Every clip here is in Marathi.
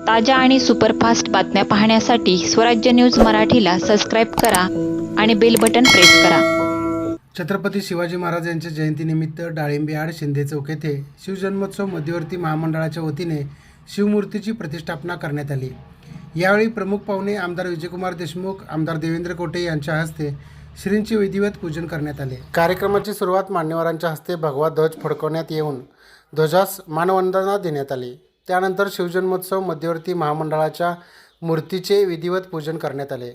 ताज्या आणि सुपरफास्ट बातम्या पाहण्यासाठी स्वराज्य न्यूज मराठीला सबस्क्राईब करा आणि बेल बटन प्रेस करा. छत्रपती शिवाजी महाराज यांच्या जयंतीनिमित्त डाळिंबी आड शिंदे चौक येथे शिवजन्मोत्सव मध्यवर्ती महामंडळाच्या वतीने शिवमूर्तीची प्रतिष्ठापना करण्यात आली. यावेळी प्रमुख पाहुणे आमदार विजयकुमार देशमुख आमदार देवेंद्र कोटे यांच्या हस्ते श्रींचे विधिवत पूजन करण्यात आले. कार्यक्रमाची सुरुवात मान्यवरांच्या हस्ते भगवा ध्वज फडकवण्यात येऊन ध्वजास मानवंदना देण्यात आली. त्यानंतर शिवजन्मोत्सव मध्यवर्ती महामंडळाच्या मूर्तीचे विधिवत पूजन करण्यात आले.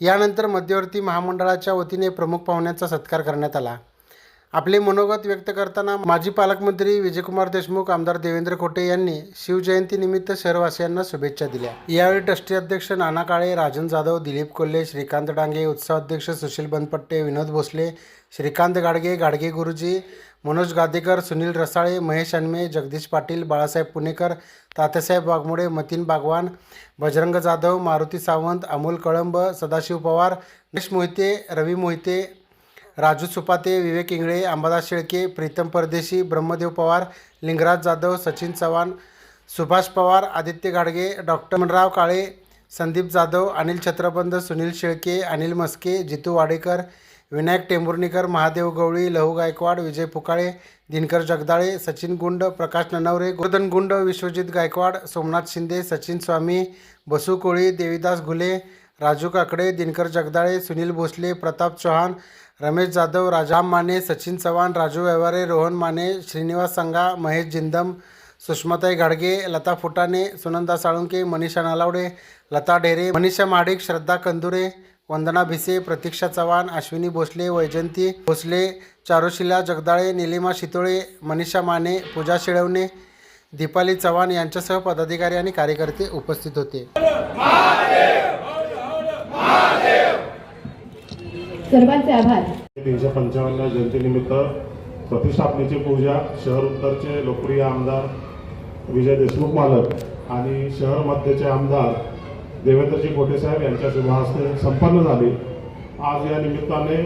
यानंतर मध्यवर्ती महामंडळाच्या वतीने प्रमुख पाहुण्यांचा सत्कार करण्यात आला. आपले मनोगत व्यक्त करताना माजी पालकमंत्री विजयकुमार देशमुख आमदार देवेंद्र खोटे यांनी शिवजयंतीनिमित्त शहरवासियांना शुभेच्छा दिल्या. यावेळी ट्रस्टी अध्यक्ष नाना काळे राजन जाधव दिलीप कोल्हे श्रीकांत डांगे उत्सव अध्यक्ष सुशील बनपट्टे विनोद भोसले श्रीकांत गाडगे गाडगे गुरुजी मनोज गादेकर सुनील रसाळे महेश अनमे जगदीश पाटील बाळासाहेब पुणेकर तात्यासाहेब वाघमोडे मतीन बागवान बजरंग जाधव मारुती सावंत अमोल कळंब सदाशिव पवार गणेश मोहिते रवी मोहिते राजू सुपाते विवेक इंगळे अंबादास शेळके प्रीतम परदेशी ब्रह्मदेव पवार लिंगराज जाधव सचिन चव्हाण सुभाष पवार आदित्य गाडगे डॉक्टर मनराव काळे संदीप जाधव अनिल छत्रबंध सुनील शेळके अनिल मस्के जितू वाडेकर विनायक टेंभुर्णीकर महादेव गवळी लहू गायकवाड विजय फुकाळे दिनकर जगदाळे सचिन गुंड प्रकाश ननवरे गोर्धन गुंड विश्वजित गायकवाड सोमनाथ शिंदे सचिन स्वामी बसू कोळी देवीदास घुले राजू काकडे दिनकर जगदाळे सुनील भोसले प्रताप चव्हाण रमेश जाधव राजाम माने सचिन चव्हाण राजू व्यवहारे रोहन माने श्रीनिवास संगा महेश जिंदम सुषमाताई गाडगे लता फुटाणे सुनंदा साळुंके मनीषा नालावडे लता ढेरे मनीषा महाडिक श्रद्धा कंदुरे वंदना भिसे प्रतीक्षा चव्हाण अश्विनी भोसले वैजंती भोसले चारुशिला जगदाळे निलिमा शितोळे मनीषा माने पूजा शिळवणे दीपाली चव्हाण यांच्यासह पदाधिकारी आणि कार्यकर्ते उपस्थित होते. सर्वांचे आभार. तीनशे पंचावन्न जयंतीनिमित्त प्रतिष्ठापनेची पूजा शहर उत्तरचे लोकप्रिय आमदार विजय देशमुख मालक आणि शहर मध्यचे आमदार देवेंद्रजी कोटेसाहेब यांच्या शुभहस्ते संपन्न झाली. आज या निमित्ताने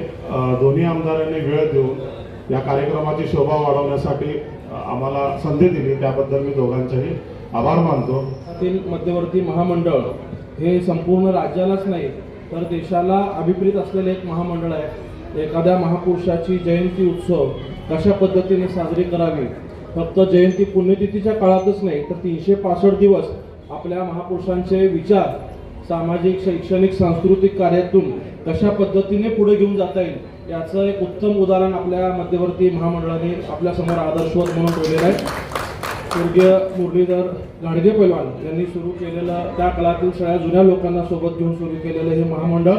दोन्ही आमदारांनी वेळ देऊन या कार्यक्रमाची शोभा वाढवण्यासाठी आम्हाला संधी दिली. त्याबद्दल मी दोघांचेही आभार मानतो. तील मध्यवर्ती महामंडळ हे संपूर्ण राज्यालाच नाही तर देशाला अभिप्रेत असलेले एक महामंडळ आहे. एखाद्या महापुरुषाची जयंती उत्सव कशा पद्धतीने साजरी करावी? फक्त जयंती पुण्यतिथीच्या काळातच नाही तर तीनशे पासष्ट दिवस आपल्या महापुरुषांचे विचार सामाजिक शैक्षणिक सांस्कृतिक कार्यातून कशा पद्धतीने पुढे घेऊन जाता येईल याचं एक उत्तम उदाहरण आपल्या मध्यवर्ती महामंडळाने आपल्यासमोर आदर्शवत म्हणून ठेवलेलं आहे. स्वर्गीय मुरलीधर गाडगे पैलवान यांनी सुरू केलेलं त्या काळातील सगळ्या जुन्या लोकांना सोबत घेऊन सुरू केलेलं हे महामंडळ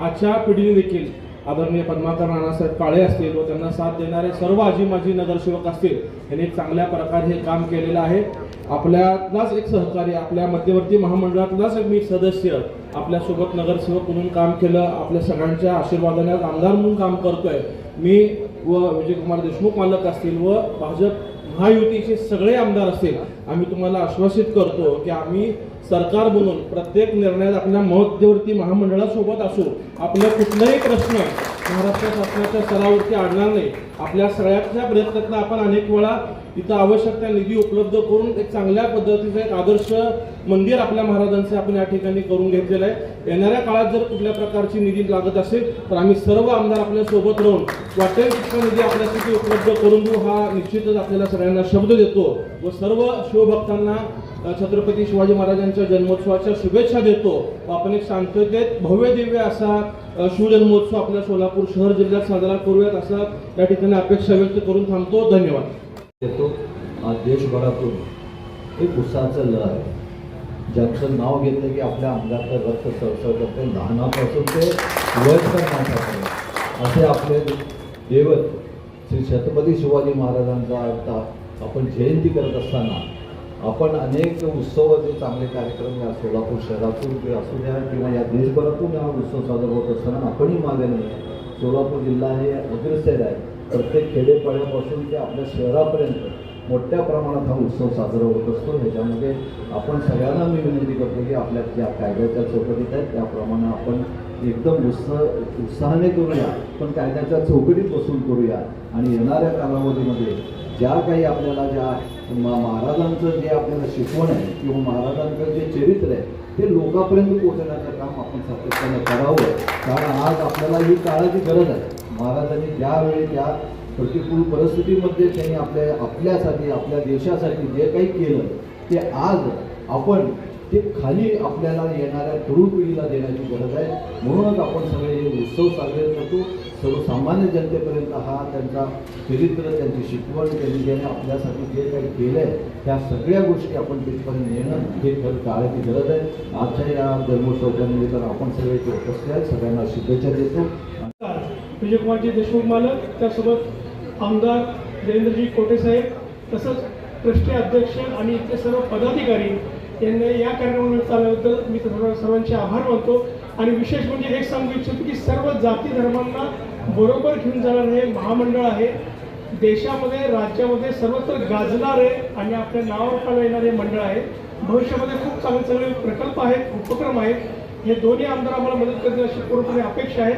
आजच्या पिढीने देखील आदरणीय पद्माकर नानासाहेब काळे असतील व त्यांना साथ देणारे सर्व आजी माजी नगरसेवक असतील यांनी चांगल्या प्रकारे हे काम केलेलं आहे. आपल्यालाच एक सहकारी आपल्या मध्यवर्ती महामंडळातलाच एक मी सदस्य आपल्यासोबत नगरसेवक म्हणून काम केलं आपल्या सगळ्यांच्या आशीर्वादाने आमदार म्हणून काम करतोय. मी व विजयकुमार देशमुख मालक असतील व भाजप महायुतीचे सगळे आमदार असतील आम्ही तुम्हाला आश्वासित करतो की आम्ही सरकार बनून प्रत्येक निर्णयात आपल्या मध्यवर्ती महामंडळासोबत असू. आपले कुठलाही प्रश्न महाराष्ट्र शासनाच्या स्तरावरती आणणार नाही. आपल्या सगळ्यातल्या प्रयत्नातनं आपण अनेक वेळा इथं आवश्यक त्या निधी उपलब्ध करून एक चांगल्या पद्धतीचं एक आदर्श मंदिर आपल्या महाराजांचे आपण या ठिकाणी करून घेतलेलं आहे. येणाऱ्या काळात जर कुठल्या प्रकारची निधी लागत असेल तर आम्ही सर्व आमदार आपल्यासोबत राहून वाटेल तितका निधी आपल्यासाठी उपलब्ध करून देऊ हा निश्चितच आपल्याला सगळ्यांना शब्द देतो व सर्व शिवभक्तांना छत्रपती शिवाजी महाराजांच्या जन्मोत्सवाच्या शुभेच्छा देतो. व आपण एक शांततेत भव्य दिव्य असा शिवजन्मोत्सव आपल्या सोलापूर शहर जिल्ह्यात साजरा करूयात असा या ठिकाणी अपेक्षा व्यक्त करून थांबतो. धन्यवाद. येतो. आज देशभरातून एक उत्साहाचं लहर आहे. ज्यांचं नाव घेतलं की आपल्या अंगातलं रक्त सरसर करते. लहानापासून ते वयस्कर माणसापर्यंत असे आपले दैवत श्री छत्रपती शिवाजी महाराजांचा अर्थ आपण जयंती करत असताना आपण अनेक उत्सवाचे चांगले कार्यक्रम या सोलापूर शहरातून किंवा असू द्या किंवा या देशभरातून हा उत्सव साजरा होत असताना आपणही मागे नाही आहे. सोलापूर जिल्हा हे अग्रसर आहे. प्रत्येक खेडेपाड्यापासून ते आपल्या शहरापर्यंत मोठ्या प्रमाणात हा उत्सव साजरा होत असतो. ह्याच्यामध्ये आपण सगळ्यांना मी विनंती करतो की आपल्या ज्या कायद्याच्या चौकटीत आहेत. त्याप्रमाणे आपण एकदम उत्साह उत्साहाने करूया. पण कायद्याच्या चौकटीत बसून करूया. आणि येणाऱ्या कालावधीमध्ये ज्या काही आपल्याला ज्या म- महाराजांचं जे आपल्याला शिकवण आहे किंवा महाराजांचं जे चरित्र आहे ते लोकांपर्यंत पोहोचण्याचं काम आपण सातत्यानं करावं. कारण आज आपल्याला ही काळाची गरज आहे. महाराजांनी ज्यावेळी त्या प्रतिकूल परिस्थितीमध्ये त्यांनी आपल्या आपल्यासाठी आपल्या देशासाठी जे काही केलं ते आज आपण ते खाली आपल्याला येणाऱ्या तरुण पिढीला देण्याची गरज आहे. म्हणूनच आपण सगळे हे उत्सव साजरे करतो. सर्वसामान्य जनतेपर्यंत हा त्यांचा चरित्र त्यांची शिकवण त्यांनी ज्याने आपल्यासाठी जे काही केलं आहे त्या सगळ्या गोष्टी आपण तिथपर्यंत नेणं हे खरं टाळायची गरज आहे. आजच्या या जन्मोत्सवाच्या निमित्तानं आपण सगळे इथे उपस्थित आहेत. सगळ्यांना शुभेच्छा देतो. विजयकुमारजी देशमुख मालक त्यासोबत आमदार देवेंद्रजी कोटेसाहेब तसंच ट्रस्टी अध्यक्ष आणि इथले सर्व पदाधिकारी यांनी या कार्यक्रमाला चालल्याबद्दल मी सर्वांचे आभार मानतो. आणि विशेष म्हणजे हे सांगू इच्छितो की सर्व जाती धर्मांना बरोबर घेऊन जाणारं हे महामंडळ आहे. देशामध्ये राज्यामध्ये सर्वत्र गाजणारे आणि आपल्या नावावर येणारे मंडळ आहे. भविष्यामध्ये खूप चांगले चांगले प्रकल्प आहेत उपक्रम आहेत. हे दोन्ही आमदार आम्हाला मदत करतील अशी पूर्णपणे अपेक्षा आहे.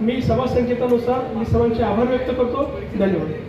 मी सभा संकेतानुसार मी सर्वांचे आभार व्यक्त करतो. धन्यवाद.